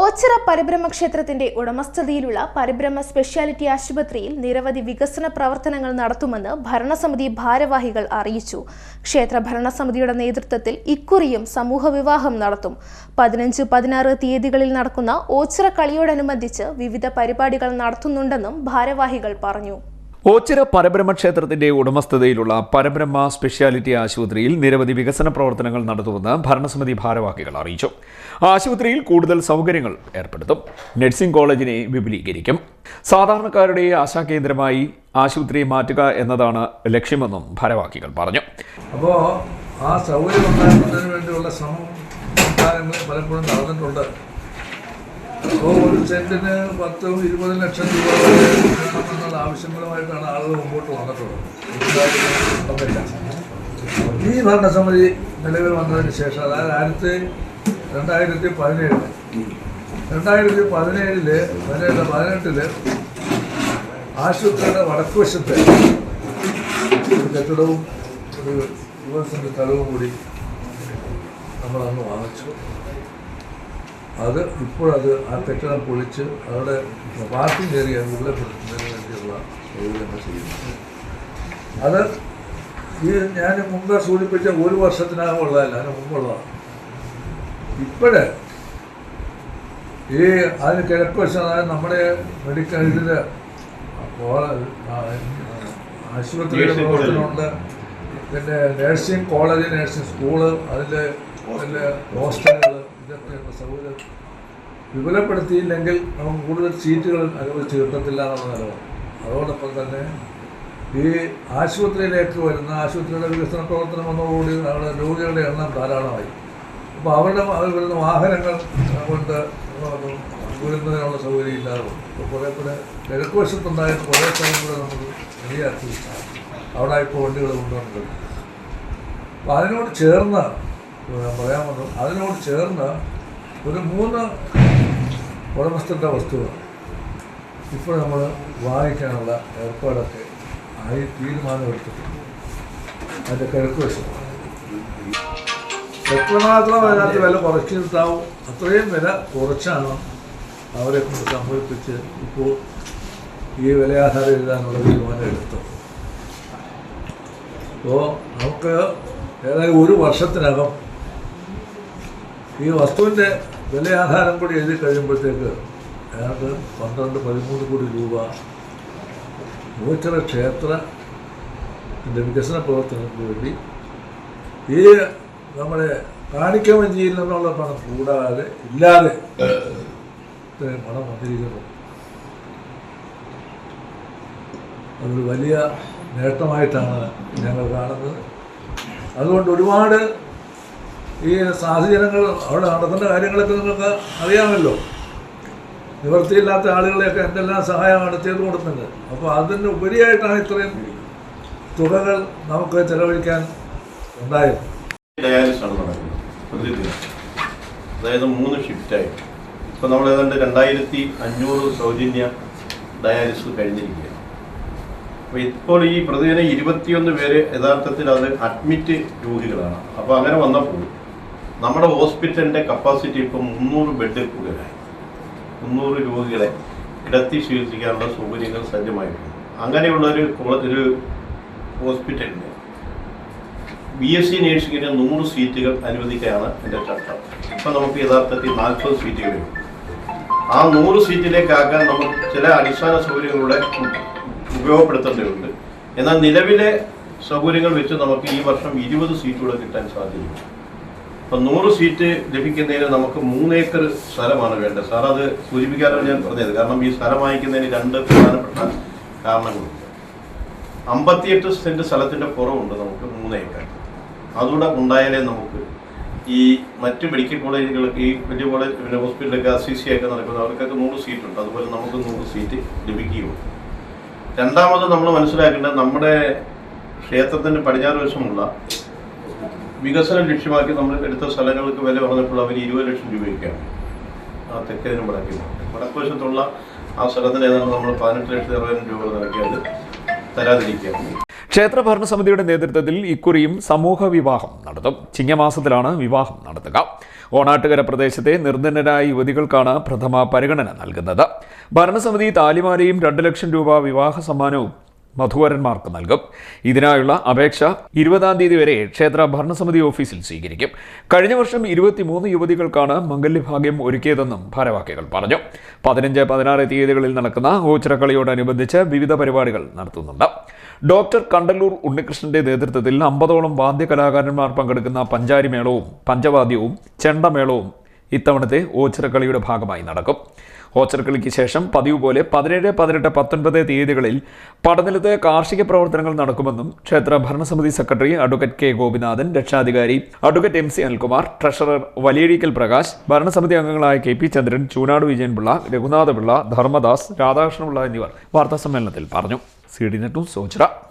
ഓച്ചിറ പരിബ്രഹ്മ ക്ഷേത്രത്തിന്റെ ഉടമസ്ഥതയിലുള്ള പരിബ്രഹ്മ സ്പെഷ്യാലിറ്റി ആശുപത്രിയിൽ നിരവധി വികസന പ്രവർത്തനങ്ങൾ നടത്തുമെന്ന് ഭരണസമിതി ഭാരവാഹികൾ അറിയിച്ചു. ക്ഷേത്ര ഭരണസമിതിയുടെ നേതൃത്വത്തിൽ ഇക്കുറിയും സമൂഹ വിവാഹം നടത്തും. പതിനഞ്ച് പതിനാറ് തീയതികളിൽ നടക്കുന്ന ഓച്ചിറ കളിയോടനുബന്ധിച്ച് വിവിധ പരിപാടികൾ നടത്തുന്നുണ്ടെന്നും ഭാരവാഹികൾ പറഞ്ഞു. ഓച്ചിറ പരബ്രഹ്മ ക്ഷേത്രത്തിന്റെ ഉടമസ്ഥതയിലുള്ള പരബ്രഹ്മ സ്പെഷ്യാലിറ്റി ആശുപത്രിയിൽ നിരവധി വികസന പ്രവർത്തനങ്ങൾ നടത്തുമെന്ന് ഭരണസമിതി ഭാരവാഹികൾ അറിയിച്ചു. ആശുപത്രിയിൽ കൂടുതൽ സൗകര്യങ്ങൾ ഏർപ്പെടുത്തും. നഴ്സിംഗ് കോളേജിനെ വിപുലീകരിക്കും. സാധാരണക്കാരുടെ ആശാകേന്ദ്രമായി ആശുപത്രി മാറ്റുക എന്നതാണ് ലക്ഷ്യമെന്നും ഭാരവാഹികൾ പറഞ്ഞു. അപ്പോൾ ആ സൗകര്യം ഉണ്ടാക്കുന്നതിന് വേണ്ടിയുള്ള ശ്രമം പലപ്പോഴും നടന്നിട്ടുണ്ട്. അപ്പോൾ ഒരു സെന്റിന് പത്തും ഇരുപതും ലക്ഷം രൂപ എന്നുള്ള ആവശ്യങ്ങളുമായിട്ടാണ് ആളുകൾ മുമ്പോട്ട് വന്നിട്ടുള്ളത്. ഈ ഭരണസമിതി നിലവിൽ വന്നതിന് ശേഷം അതായത് ആയിരത്തി രണ്ടായിരത്തി പതിനേഴ് രണ്ടായിരത്തി പതിനേഴിൽ പതിനേഴ് പതിനെട്ടിൽ ആശുപത്രിയുടെ വടക്കുവശത്തെ ഒരു കെട്ടിടവും ഒരു യുവസിന്റെ സ്ഥലവും കൂടി നമ്മളന്ന് വാങ്ങിച്ചു. അത് ഇപ്പോഴത് ആ കെട്ടിടം പൊളിച്ച് അവിടെ പാർക്കിംഗ് ഏരിയ വിപുലപ്പെടുത്തുന്നതിന് വേണ്ടിയുള്ള സൗകര്യങ്ങൾ ചെയ്യുന്നു. അത് ഈ ഞാൻ മുമ്പ് സൂചിപ്പിച്ച ഒരു വർഷത്തിനകം ഉള്ളതല്ല അതിന് മുമ്പുള്ളതാണ്. ഇപ്പോഴേ ഈ അതിന് കിഴക്ക് വശം നമ്മുടെ മെഡിക്കൽ ഇതിന്റെ ആശുപത്രിയുടെ പ്രവർത്തനമുണ്ട്. പിന്നെ നഴ്സിംഗ് കോളേജ് നഴ്സിംഗ് സ്കൂൾ അതിന്റെ അതിന്റെ ഹോസ്റ്റലുകൾ ഇതൊക്കെയുള്ള സൗകര്യം വിപുലപ്പെടുത്തിയില്ലെങ്കിൽ നമുക്ക് കൂടുതൽ സീറ്റുകൾ അനുവദിച്ച് കിട്ടത്തില്ല എന്നുള്ള അതോടൊപ്പം തന്നെ ഈ ആശുപത്രിയിലേക്ക് വരുന്ന ആശുപത്രിയുടെ വികസന പ്രവർത്തനം വന്നതോടുകൂടി അവിടെ രോഗികളുടെ എണ്ണം ധാരാളമായി. അപ്പോൾ അവരുടെ അവർ വരുന്ന വാഹനങ്ങൾ കൊണ്ട് വരുന്നതിനുള്ള സൗകര്യം ഇല്ലാതെ ഇപ്പോൾ കുറേ കൂടെ കിഴക്ക് വശത്തുണ്ടായ കുറേ സ്ഥലം കൂടെ നമുക്ക് വലിയ അവിടെ ഇപ്പോൾ വണ്ടികൾ കൊണ്ടുവന്നിട്ടുണ്ട്. അപ്പോൾ അതിനോട് ചേർന്ന് പറയാൻ വന്നു. അതിനോട് ചേർന്ന് ഒരു മൂന്ന് ഉടമസ്ഥന്റെ വസ്തുക്കൾ ഇപ്പോൾ നമ്മൾ വാങ്ങിക്കാനുള്ള ഏർപ്പാടൊക്കെ ആയി തീരുമാനമെടുത്തിട്ടുണ്ട്. അതിന്റെ കിഴക്ക് വശം. എത്രമാത്രം അതിനകത്ത് വില കുറച്ചിട്ടാവും അത്രയും വില കുറച്ചാണ് അവരെ കൊണ്ട് സംഭവിപ്പിച്ച് ഇപ്പോൾ ഈ വിലയാധാരം എഴുതാനുള്ള തീരുമാനം എടുത്തത്. അപ്പോൾ നമുക്ക് ഏതായാലും ഒരു വർഷത്തിനകം ഈ വസ്തുവിന്റെ വിലയാധാരം കൂടി എഴുതി കഴിയുമ്പോഴത്തേക്ക് അയാൾക്ക് പന്ത്രണ്ട് പതിമൂന്ന് കോടി രൂപ മൂച്ചറ ക്ഷേത്രത്തിന്റെ വികസന പ്രവർത്തനങ്ങൾക്ക് വേണ്ടി ഈ നമ്മുടെ കാണിക്കവഞ്ചിയിൽ നിന്നുള്ള പണം കൂടാതെ ഇല്ലാതെ ഇത്രയും പണം വന്നിരിക്കുന്നു. അതൊരു വലിയ നേട്ടമായിട്ടാണ് ഞങ്ങൾ കാണുന്നത്. അതുകൊണ്ട് ഒരുപാട് ഈ സാഹചര്യങ്ങൾ അവിടെ നടക്കുന്ന കാര്യങ്ങളൊക്കെ നിങ്ങൾക്ക് അറിയാമല്ലോ. നിവൃത്തിയില്ലാത്ത ആളുകളെയൊക്കെ എന്തെല്ലാം സഹായമാണ് ചെയ്തു കൊടുക്കുന്നത്. അപ്പോൾ അതിന് ഉപരിയായിട്ടാണ് ഇത്രയും തുകകൾ നമുക്ക് ചെലവഴിക്കാൻ ഉണ്ടായത്. അതായത് മൂന്ന് ഷിഫ്റ്റായി. ഇപ്പോൾ നമ്മൾ ഏതാണ്ട് രണ്ടായിരത്തി അഞ്ഞൂറ് സൗജന്യ ഡയാലിസിസ് കഴിഞ്ഞിരിക്കുകയാണ്. അപ്പോൾ ഇപ്പോൾ ഈ പ്രതിദിനം ഇരുപത്തിയൊന്ന് പേര് യഥാർത്ഥത്തിൽ അത് അഡ്മിറ്റ് രോഗികളാണ്. അപ്പോൾ അങ്ങനെ വന്നപ്പോൾ നമ്മുടെ ഹോസ്പിറ്റലിന്റെ കപ്പാസിറ്റി ഇപ്പം മുന്നൂറ് ബെഡ് കൂടുതലായി. മുന്നൂറ് രോഗികളെ കിടത്തി ചികിത്സിക്കാനുള്ള സൗകര്യങ്ങൾ സജ്ജമായിട്ടുണ്ട്. അങ്ങനെയുള്ള ഒരു ഒരു ഹോസ്പിറ്റലിന് ബി എസ് സി നേഴ്സിംഗിന് നൂറ് സീറ്റുകൾ അനുവദിക്കുകയാണ് എന്റെ ചട്ടം. ഇപ്പം നമുക്ക് യഥാർത്ഥത്തിൽ നാൽപ്പത് സീറ്റുകളുണ്ട് ആ നൂറ് സീറ്റിലേക്കാക്കാൻ നമ്മൾ ചില അടിസ്ഥാന സൗകര്യങ്ങളുടെ ഉപയോഗപ്പെടുത്തേണ്ടതുണ്ട്. എന്നാൽ നിലവിലെ സൗകര്യങ്ങൾ വെച്ച് നമുക്ക് ഈ വർഷം ഇരുപത് സീറ്റുകൾ കിട്ടാൻ സാധ്യതയുണ്ട്. അപ്പം നൂറ് സീറ്റ് ലഭിക്കുന്നതിന് നമുക്ക് മൂന്നേക്കർ സ്ഥലമാണ് വേണ്ടത്. സാർ അത് സൂചിപ്പിക്കാനാണ് ഞാൻ പറഞ്ഞത്. കാരണം ഈ സ്ഥലം വാങ്ങിക്കുന്നതിന് രണ്ട് പ്രധാനപ്പെട്ട കാരണങ്ങളുണ്ട്. അമ്പത്തിയെട്ട് സെന്റ് സ്ഥലത്തിന്റെ കുറവുണ്ട് നമുക്ക് മൂന്ന് ഏക്കർ അതുകൂടെ ഉണ്ടായാലേ നമുക്ക് ഈ മറ്റ് മെഡിക്കൽ കോളേജുകളൊക്കെ ഈ വലിയ കോളേജ് പിന്നെ ഹോസ്പിറ്റലൊക്കെ സി സി ഒക്കെ നടക്കുന്നത് അവർക്കൊക്കെ നൂറ് സീറ്റുണ്ട്. അതുപോലെ നമുക്ക് നൂറ് സീറ്റ് ലഭിക്കുകയുള്ളൂ. രണ്ടാമത് നമ്മൾ മനസ്സിലാക്കേണ്ടത് നമ്മുടെ ക്ഷേത്രത്തിന്റെ പടിഞ്ഞാറ് വശമുള്ള വികസനം ലക്ഷ്യമാക്കി നമ്മൾ എടുത്ത സ്ഥലങ്ങൾക്ക് വില പറഞ്ഞപ്പോൾ അവർ ഇരുപത് ലക്ഷം രൂപയ്ക്കാണ് ആ തെക്കേതിനും വടക്കിനും വടക്കുവശത്തുള്ള ആ സ്ഥലത്തിന് ഏതാണ്ട് നമ്മൾ പതിനെട്ട് ലക്ഷത്തി അറുപതിനായിരം രൂപ നിരക്കി അത് തരാതിരിക്കുകയാണ്. ക്ഷേത്ര ഭരണസമിതിയുടെ നേതൃത്വത്തിൽ ഇക്കുറിയും സമൂഹ വിവാഹം നടത്തും. ചിങ്ങമാസത്തിലാണ് വിവാഹം നടത്തുക. ഓണാട്ടുകര പ്രദേശത്തെ നിർധനരായ യുവതികൾക്കാണ് പ്രഥമ പരിഗണന നൽകുന്നത്. ഭരണസമിതി താലിമാലയും രണ്ട് ലക്ഷം രൂപ വിവാഹ സമ്മാനവും മധുവരന്മാർക്ക് നൽകും. ഇതിനായുള്ള അപേക്ഷ ഇരുപതാം തീയതി വരെ ക്ഷേത്ര ഭരണസമിതി ഓഫീസിൽ സ്വീകരിക്കും. കഴിഞ്ഞ വർഷം ഇരുപത്തിമൂന്ന് യുവതികൾക്കാണ് മംഗല്യഭാഗ്യം ഒരുക്കിയതെന്നും ഭാരവാഹികൾ പറഞ്ഞു. പതിനഞ്ച് പതിനാറ് തീയതികളിൽ നടക്കുന്ന ഓച്ചിറക്കളിയോടനുബന്ധിച്ച് വിവിധ പരിപാടികൾ നടത്തുന്നുണ്ട്. ഡോക്ടർ കണ്ടല്ലൂർ ഉണ്ണികൃഷ്ണന്റെ നേതൃത്വത്തിൽ അമ്പതോളം വാദ്യകലാകാരന്മാർ പങ്കെടുക്കുന്ന പഞ്ചാരിമേളവും പഞ്ചവാദ്യവും ചെണ്ടമേളവും ഇത്തവണത്തെ ഓച്ചിറക്കളിയുടെ ഭാഗമായി നടക്കും. ഓച്ചിറക്കളിക്ക് ശേഷം പതിവ് പോലെ പതിനേഴ് പതിനെട്ട് പത്തൊൻപത് തീയതികളിൽ പടനിലത്ത് കാർഷിക പ്രവർത്തനങ്ങൾ നടക്കുമെന്നും ക്ഷേത്ര ഭരണസമിതി സെക്രട്ടറി അഡ്വക്കേറ്റ് കെ ഗോപിനാഥൻ രക്ഷാധികാരി advocate M C Anilkumar treasurer Valiyazhikkal Prakash ഭരണസമിതി അംഗങ്ങളായ കെ പി ചന്ദ്രൻ ചൂനാട് വിജയൻപിള്ള രഘുനാഥപിള്ള ധർമ്മദാസ് രാധാകൃഷ്ണപിള്ള എന്നിവർ വാർത്താസമ്മേളനത്തിൽ പറഞ്ഞു. C D Ochira.